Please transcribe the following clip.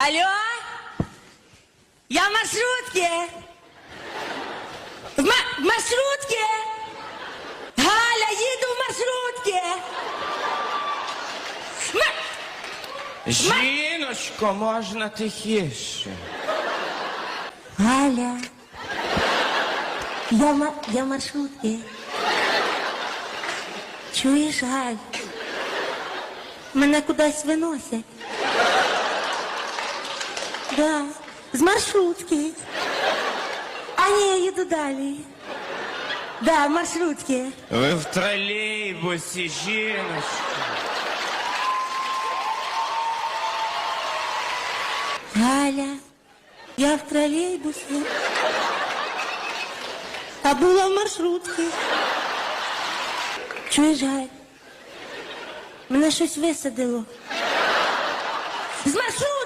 Алло? Я в маршрутке. В, ма- в маршрутке. Галя, їду в маршрутке. Ма- Жіночко, можна тихіше. Галя. Я, в ма- я в маршрутке. Чуєш, Галь? Мене кудись виносять. Да, з маршрутки. А ні, я їду далі. Да, в маршрутки. Ви в тролейбусі, жіночко. Галя, я в тролейбусі. А була в маршрутці. Чуєш, Галь? Мене щось висадило. З маршрутки!